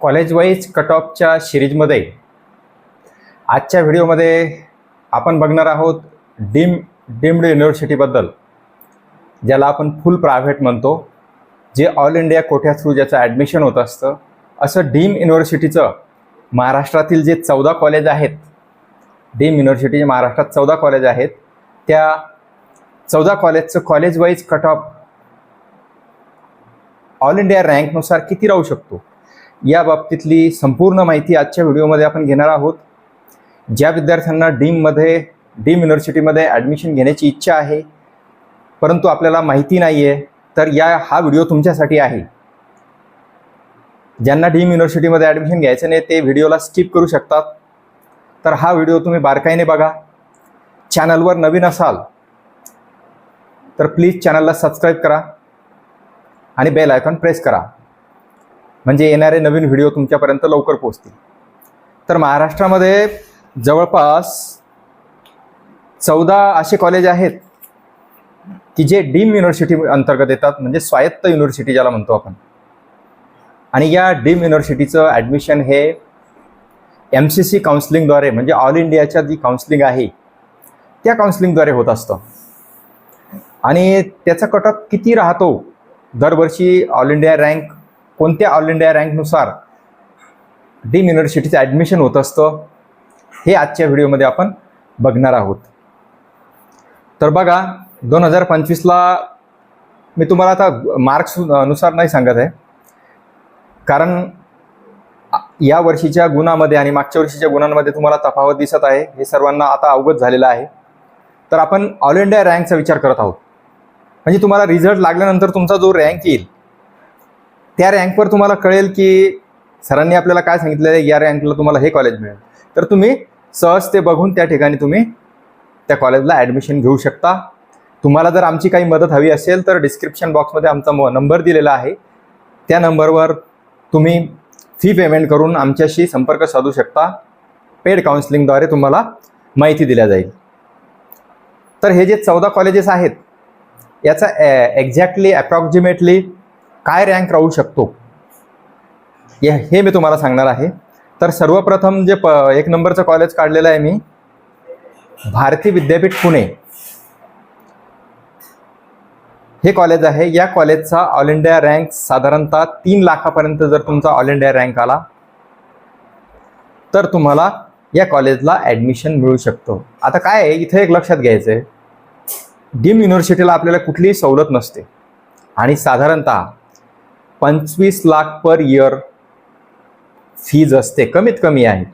College wise cut ऑफच्या सिरीजमध्ये आजच्या व्हिडिओमध्ये आपण बघणार आहोत डीम डीम्ड युनिव्हर्सिटीबद्दल ज्याला आपण फुल प्रायव्हेट म्हणतो जे ऑल इंडिया कोठ्या थ्रू ज्याचं ॲडमिशन होत असतं असं डीम युनिव्हर्सिटीचं महाराष्ट्रातील जे चौदा कॉलेज आहेत डीम युनिव्हर्सिटीचे महाराष्ट्रात चौदा कॉलेज आहेत त्या चौदा कॉलेजचं college wise cut off all India रँकनुसार किती राहू शकतो? या बाबतीतली संपूर्ण माहिती आजच्या व्हिडिओमध्ये आपण घेणार आहोत. ज्या विद्यार्थ्यांना डीममध्ये डीम युनिव्हर्सिटीमध्ये ॲडमिशन घेण्याची इच्छा आहे परंतु आपल्याला माहिती नाही आहे तर या हा व्हिडिओ तुमच्यासाठी आहे. ज्यांना डीम युनिव्हर्सिटीमध्ये ॲडमिशन घ्यायचं नाही ते व्हिडिओला स्किप करू शकतात. तर हा व्हिडिओ तुम्ही बारकाईने बघा. चॅनलवर नवीन असाल तर प्लीज चॅनलला सबस्क्राईब करा आणि बेल आयकॉन प्रेस करा. म्हणजे येणारे नवीन व्हिडिओ तुमच्यापर्यंत लवकर पोहोचतील. तर महाराष्ट्रामध्ये जवळपास चौदा असे कॉलेज आहेत की जे डीम युनिव्हर्सिटी अंतर्गत येतात म्हणजे स्वायत्त युनिव्हर्सिटी ज्याला म्हणतो आपण. आणि या डीम युनिव्हर्सिटीचं ॲडमिशन हे एम सी सी काउन्सिलिंगद्वारे म्हणजे ऑल इंडियाच्या जी काउन्सिलिंग आहे त्या काउन्सिलिंगद्वारे होत असतं. आणि त्याचा कट ऑफ किती राहतो? दरवर्षी ऑल इंडिया रँक कोणत्या ऑल इंडिया रँकनुसार डीम युनिव्हर्सिटीचं ॲडमिशन होत असतं हे आजच्या व्हिडिओमध्ये आपण बघणार आहोत. तर बघा दोन हजार पंचवीसला मी तुम्हाला आता मार्क्सनुसार नाही सांगत आहे. कारण या वर्षीच्या गुणामध्ये आणि मागच्या वर्षीच्या गुणांमध्ये तुम्हाला तफावत दिसत आहे. हे सर्वांना आता अवगत झालेलं आहे. तर आपण ऑल इंडिया रँकचा विचार करत आहोत. म्हणजे तुम्हाला रिझल्ट लागल्यानंतर तुमचा जो रँक येईल त्या रँकवर तुम्हाला कळेल की सरांनी आपल्याला काय सांगितलेलं आहे या रँकला तुम्हाला हे कॉलेज मिळेल. तर तुम्ही सहज ते बघून त्या ठिकाणी तुम्ही त्या कॉलेजला ॲडमिशन घेऊ शकता. तुम्हाला जर आमची काही मदत हवी असेल तर डिस्क्रिप्शन बॉक्समध्ये आमचा म नंबर दिलेला आहे. त्या नंबरवर तुम्ही फी पेमेंट करून आमच्याशी संपर्क साधू शकता. पेड काउन्सिलिंगद्वारे तुम्हाला माहिती दिल्या जाईल. तर हे जे चौदा कॉलेजेस आहेत याचा एक्झॅक्टली अप्रॉक्सिमेटली काय रँक राहू शकतो? हे हे मी तुम्हाला सांगणार आहे. तर सर्वप्रथम जे प एक नंबरचं कॉलेज काढलेलं आहे मी भारती विद्यापीठ पुणे. हे कॉलेज आहे. या कॉलेजचा ऑल इंडिया रँक साधारणतः तीन लाखापर्यंत जर तुमचा ऑल इंडिया रँक आला तर तुम्हाला या कॉलेजला ॲडमिशन मिळू शकतो. आता काय आहे? इथे एक लक्षात घ्यायचं आहे डीम युनिव्हर्सिटीला आपल्याला कुठलीही सवलत नसते. आणि साधारणतः पंचवीस लाख पर इयर फीज असते. कमीत कमी आहे.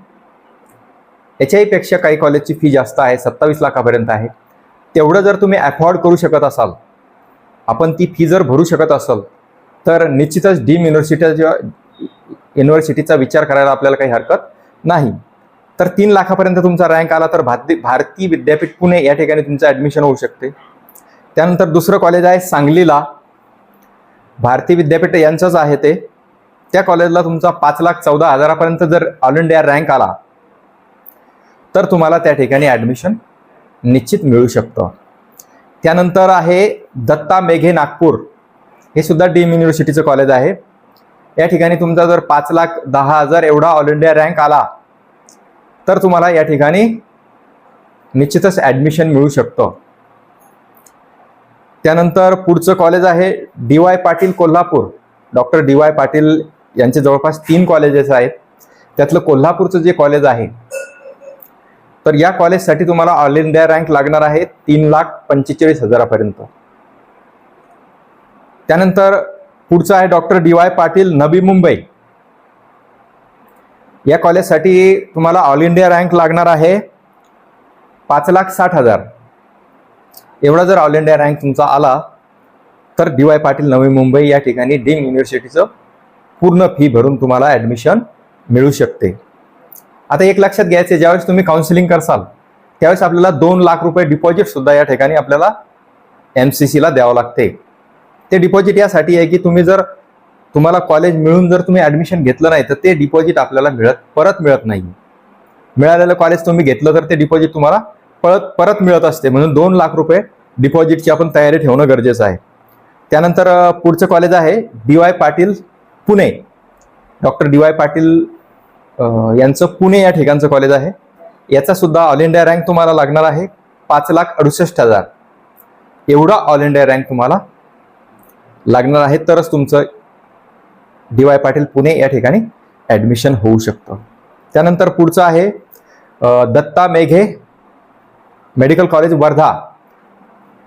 याच्याही पेक्षा काही कॉलेजची फी जास्त आहे. सत्तावीस लाखापर्यंत आहे. तेवढं जर तुम्ही अफोर्ड करू शकत असाल आपण ती फी जर भरू शकत असाल तर निश्चितच डीम युनिव्हर्सिटीच्या युनिव्हर्सिटीचा विचार करायला आपल्याला काही हरकत नाही. तर तीन लाखापर्यंत तुमचा रँक आला तर भारती भारती विद्यापीठ पुणे या ठिकाणी तुमचं ॲडमिशन होऊ शकते. त्यानंतर दुसरं कॉलेज आहे सांगलीला. भारती विद्यापीठ यांचंच आहे ते. त्या कॉलेजला तुमचा पाच लाख चौदा हजारापर्यंत जर ऑल इंडिया रँक आला तर तुम्हाला त्या ठिकाणी ॲडमिशन निश्चित मिळू शकतं. त्यानंतर आहे दत्ता मेघे नागपूर. हे सुद्धा डीम युनिव्हर्सिटीचं कॉलेज आहे. या ठिकाणी तुमचा जर पाच लाख दहा हजार एवढा ऑल इंडिया रँक आला तर तुम्हाला या ठिकाणी निश्चितच ॲडमिशन मिळू शकतं. त्यानंतर पुढचं कॉलेज आहे D Y Patil Kolhapur. Doctor D Y Patil यांचे जवळपास तीन कॉलेजेस आहेत. त्यातलं कोल्हापूरचं जे कॉलेज आहे तर या कॉलेजसाठी तुम्हाला ऑल इंडिया रँक लागणार आहे तीन लाख पंचेचाळीस हजारापर्यंत. त्यानंतर पुढचं आहे doctor D Y Patil Navi Mumbai. या कॉलेजसाठी तुम्हाला ऑल इंडिया रँक लागणार आहे पाच लाख साठ हजार. एवढा जर ऑल इंडिया रँक तुमचा आला तर डी वाय पाटील नवी मुंबई या ठिकाणी डीम युनिव्हर्सिटीचं पूर्ण फी भरून तुम्हाला ॲडमिशन मिळू शकते. आता एक लक्षात घ्यायचं आहे, ज्यावेळेस तुम्ही काउन्सिलिंग करसाल त्यावेळेस आपल्याला दोन लाख रुपये डिपॉझिट सुद्धा या ठिकाणी आपल्याला एम सी सीला द्यावं लागते. ते डिपॉझिट यासाठी आहे की तुम्ही जर तुम्हाला कॉलेज मिळून जर तुम्ही ॲडमिशन घेतलं नाही तर ते डिपॉझिट आपल्याला मिळत परत मिळत नाही. मिळालेलं कॉलेज तुम्ही घेतलं तर ते डिपॉझिट तुम्हाला परत परत मिळत असते. म्हणून दोन लाख रुपये डिपॉझिटची आपण तयारी ठेवणं गरजेचं आहे. त्यानंतर पुढचं कॉलेज आहे D Y Patil Pune. Doctor D Y Patil यांचं पुणे या ठिकाणचं कॉलेज आहे. याचा सुद्धा ऑल इंडिया रँक तुम्हाला लागणार आहे पाच लाख अडुसष्ट हजार. एवढा ऑल इंडिया रँक तुम्हाला लागणार आहे. तरच तुमचं डी वाय पाटील पुणे या ठिकाणी ॲडमिशन होऊ शकतं. त्यानंतर पुढचं आहे दत्ता मेघे मेडिकल कॉलेज वर्धा.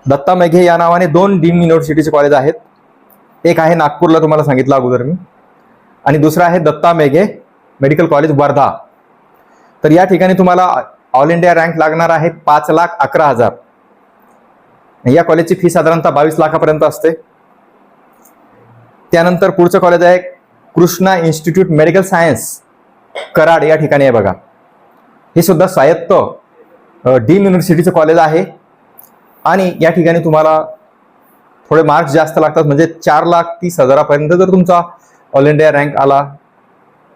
दत्ता मेघे या नावाने दोन डीम युनिव्हर्सिटीचे कॉलेज आहेत. एक आहे नागपूरला तुम्हाला सांगितलं अगोदर मी. आणि दुसरं आहे दत्ता मेघे मेडिकल कॉलेज वर्धा. तर या ठिकाणी तुम्हाला ऑल इंडिया रँक लागणार आहे पाच लाख अकरा हजार. या कॉलेजची फी साधारणतः बावीस लाखापर्यंत असते. त्यानंतर पुढचं कॉलेज आहे Krishna institute medical science Karad या ठिकाणी आहे बघा. हे सुद्धा स्वायत्त डीम युनिव्हर्सिटीचं कॉलेज आहे. आणि या ठिकाणी तुम्हाला थोडे मार्क्स जास्त लागतात म्हणजे चार लाख तीस हजारापर्यंत जर तुमचा ऑल इंडिया रँक आला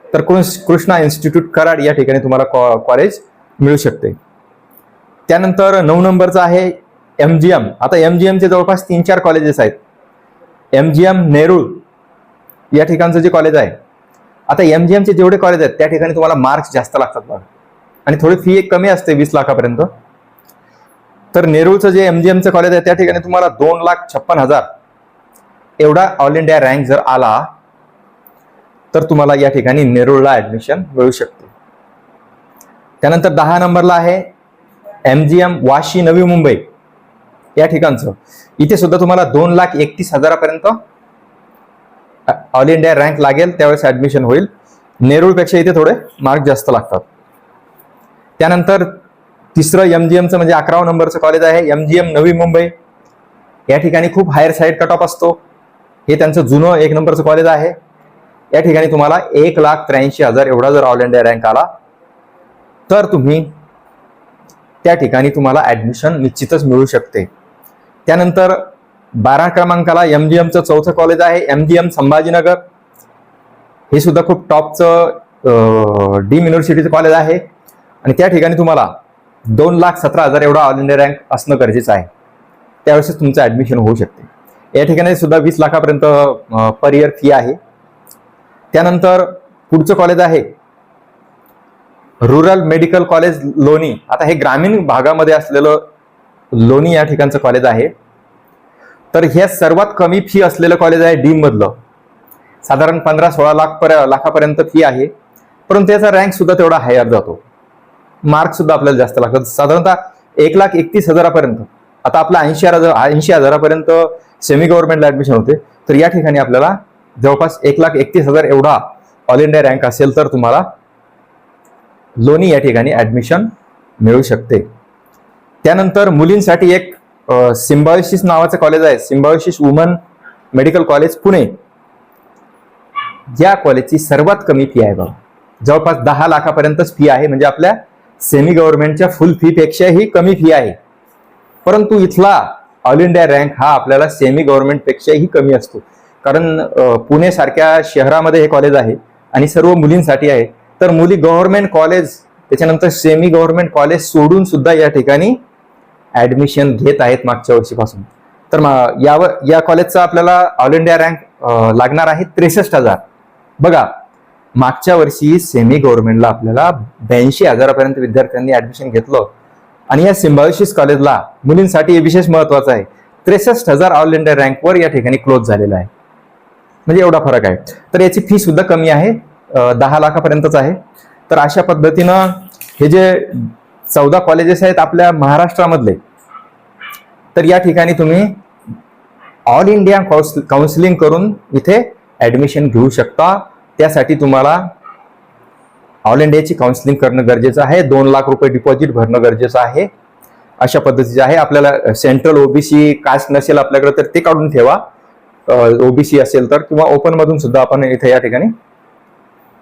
तर कृष्णा इन्स्टिट्यूट कराड या ठिकाणी तुम्हाला कॉ कॉलेज मिळू शकते. त्यानंतर नऊ नंबरचं आहे एम जी एम आता एम जी एमचे जवळपास तीन चार कॉलेजेस आहेत. एम जी एम नेरूळ या ठिकाणचं जे कॉलेज आहे. आता एम जी एमचे जेवढे कॉलेज आहेत त्या ठिकाणी तुम्हाला मार्क्स जास्त लागतात बघा. आणि थोडी फी एक कमी असते वीस लाखापर्यंत. तर नेरूळचं जे एम जी एमचं कॉलेज आहे त्या ठिकाणी तुम्हाला दोन लाख छप्पन हजार एवढा ऑल इंडिया रँक जर आला तर तुम्हाला या ठिकाणी नेरूळला ॲडमिशन मिळू शकते. त्यानंतर दहा नंबरला आहे M G M Vashi Navi Mumbai. या ठिकाणचं. इथे सुद्धा तुम्हाला दोन लाख एकतीस हजारापर्यंत ऑल इंडिया रँक लागेल त्यावेळेस ॲडमिशन होईल. नेरूळपेक्षा इथे थोडे मार्क जास्त लागतात. त्यानंतर तिसरं एमजीएमचं जी एमचं म्हणजे अकरावा नंबरचं कॉलेज आहे. MGM G M Navi Mumbai. या ठिकाणी खूप हायर साईड कट ऑफ असतो. हे त्यांचं जुनं एक नंबरचं कॉलेज आहे. या ठिकाणी तुम्हाला एक लाख त्र्याऐंशी हजार एवढा जर ऑल इंडिया रँक आला तर तुम्ही त्या ठिकाणी तुम्हाला ऍडमिशन निश्चितच मिळू शकते. त्यानंतर बारा क्रमांकाला एम जी एमचं चौथं कॉलेज आहे. M G M Sambhajinagar. हे सुद्धा खूप टॉपचं डीम युनिव्हर्सिटीचं कॉलेज आहे. आणि त्या ठिकाणी तुम्हाला दोन लाख सतरा हजार एवढा ऑल इंडिया रँक असणं गरजेचं आहे. त्यावेळेस तुमचं ऍडमिशन होऊ शकते. या ठिकाणी सुद्धा वीस लाखापर्यंत पर इयर फी आहे. त्यानंतर पुढचं कॉलेज आहे. रुरल मेडिकल कॉलेज लोणी. आता हे ग्रामीण भागामध्ये असलेलं लोणी या ठिकाणचं कॉलेज आहे. तर हे सर्वात कमी फी असलेलं कॉलेज आहे डीम मधलं साधारण पंधरा सोळा लाख पर लाखापर्यंत फी आहे. परंतु त्याचा रँक सुद्धा तेवढा हायर जातो. मार्क सुद्धा आपल्याला जास्त लागतात. साधारणतः एक लाख एकतीस हजारापर्यंत आता आपला ऐंशी हजार ऐंशी हजारापर्यंत सेमी गव्हर्नमेंटला ऍडमिशन होते. तर या ठिकाणी आपल्याला जवळपास एक लाख एकतीस हजार एवढा ऑल इंडिया रँक असेल तर तुम्हाला लोणी या ठिकाणी ऍडमिशन मिळू शकते. त्यानंतर मुलींसाठी एक सिम्बायोसिस नावाचं कॉलेज आहे. Symbiosis woman medical college Pune. या कॉलेजची सर्वात कमी फी आहे बाबा जवळपास दहा लाखापर्यंतच फी आहे. म्हणजे आपल्या सेमी गव्हर्नमेंटच्या फुल फीपेक्षाही कमी फी आहे. परंतु इथला ऑल इंडिया रँक हा आपल्याला सेमी गव्हर्नमेंटपेक्षाही कमी असतो. कारण पुणे सारख्या शहरामध्ये हे कॉलेज आहे आणि सर्व मुलींसाठी आहे. तर मुली गव्हर्नमेंट कॉलेज त्याच्यानंतर सेमी गव्हर्नमेंट कॉलेज सोडून सुद्धा या ठिकाणी ॲडमिशन घेत आहेत मागच्या वर्षीपासून. तर मग यावर या कॉलेजचा आपल्याला ऑल इंडिया रँक लागणार आहे त्रेसष्ट हजार. बघा मागच्या वर्षी सेमी गव्हर्नमेंटला आपल्याला ब्याऐंशी हजारापर्यंत विद्यार्थ्यांनी ऍडमिशन घेतलं. आणि या सिम्बायोसिस कॉलेजला मुलींसाठी हे विशेष महत्वाचं आहे. त्रेसष्ट हजार ऑल इंडिया रँकवर या ठिकाणी क्लोज झालेला आहे. म्हणजे एवढा फरक आहे. तर याची फी सुद्धा कमी आहे. दहा लाखापर्यंतच आहे. तर अशा पद्धतीनं हे जे चौदा कॉलेजेस आहेत आपल्या महाराष्ट्रामधले तर या ठिकाणी तुम्ही ऑल इंडिया काउन्सिलिंग करून इथे ऍडमिशन घेऊ शकता. त्यासाठी तुम्हाला ऑल इंडियाची काउन्सिलिंग करणं गरजेचं आहे. दोन लाख रुपये डिपॉझिट भरणं गरजेचं आहे. अशा पद्धतीचे आहे. आपल्याला सेंट्रल ओबीसी कास्ट नसेल आपल्याकडे तर ते काढून ठेवा. ओबीसी असेल तर किंवा ओपनमधून सुद्धा आपण इथे या ठिकाणी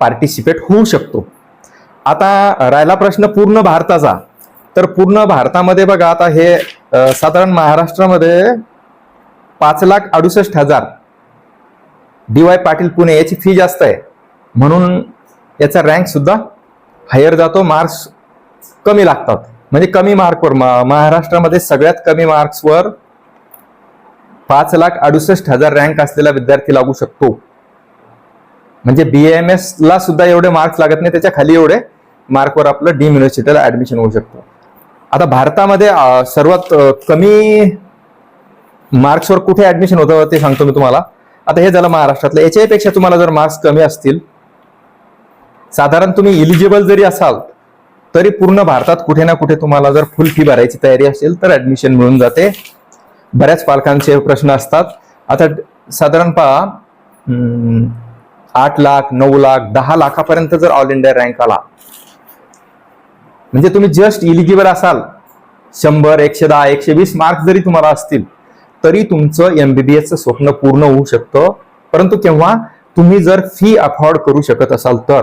पार्टिसिपेट होऊ शकतो. आता राहिला प्रश्न पूर्ण भारताचा. तर पूर्ण भारतामध्ये बघा आता हे साधारण महाराष्ट्रामध्ये पाच लाख अडुसष्ट हजार डी वाय पाटील पुणे याची फी जास्त आहे. म्हणून याचा रँक सुद्धा हायर जातो. मार्क्स कमी लागतात. म्हणजे कमी मार्कवर महाराष्ट्रामध्ये सगळ्यात कमी मार्क्सवर पाच लाख अडुसष्ट हजार रँक असलेला विद्यार्थी लागू शकतो. म्हणजे बी एम एस ला सुद्धा एवढे मार्क्स लागत नाही. त्याच्याखाली एवढे मार्कवर आपलं डीम युनिव्हर्सिटीला ऍडमिशन होऊ शकतो. आता भारतामध्ये सर्वात कमी मार्क्सवर कुठे ऍडमिशन होतं ते सांगतो मी तुम्हाला. आता हे झालं महाराष्ट्रातलं. याच्यापेक्षा तुम्हाला जर मार्क्स कमी असतील साधारण तुम्ही इलिजिबल जरी असाल तरी पूर्ण भारतात कुठे ना कुठे तुम्हाला जर फुल फी भरायची तयारी असेल तर ऍडमिशन मिळून जाते. बऱ्याच पालकांचे प्रश्न असतात. आता साधारण पहा आठ लाख नऊ लाख दहा लाखापर्यंत जर ऑल इंडिया रँक आला म्हणजे तुम्ही जस्ट इलिजिबल असाल शंभर एकशे दहा एकशे वीस मार्क जरी तुम्हाला असतील तरी तुमचं एमबीबीएसचं स्वप्न पूर्ण होऊ शकतं. परंतु केव्हा तुम्ही जर फी अफोर्ड करू शकत असाल तर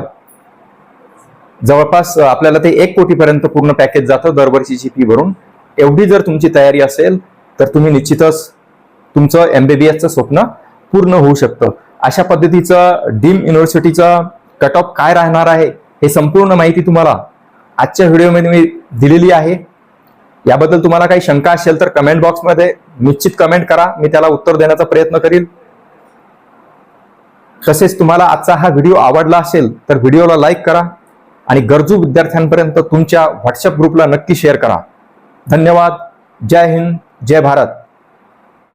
जवळपास आपल्याला ते एक कोटीपर्यंत पूर्ण पॅकेज जातं दरवर्षीची फी भरून. एवढी जर तुमची तयारी असेल तर तुम्ही निश्चितच तुमचं एमबीबीएसचं स्वप्न पूर्ण होऊ शकतं. अशा पद्धतीचं डीम युनिव्हर्सिटीचं कट ऑफ काय राहणार आहे हे संपूर्ण माहिती तुम्हाला आजच्या व्हिडिओमध्ये मी दिलेली आहे. याबद्दल तुम्हाला काही शंका असेल तर कमेंट बॉक्समध्ये निश्चित कमेंट करा मी त्याला उत्तर देण्याचा प्रयत्न करील. तसेच तुम्हाला आजचा हा व्हिडिओ आवडला असेल तर व्हिडिओला लाईक करा. आणि गरजू विद्यार्थ्यांपर्यंत तुमच्या व्हॉट्सअप ग्रुपला नक्की शेअर करा. धन्यवाद. जय हिंद. जय भारत.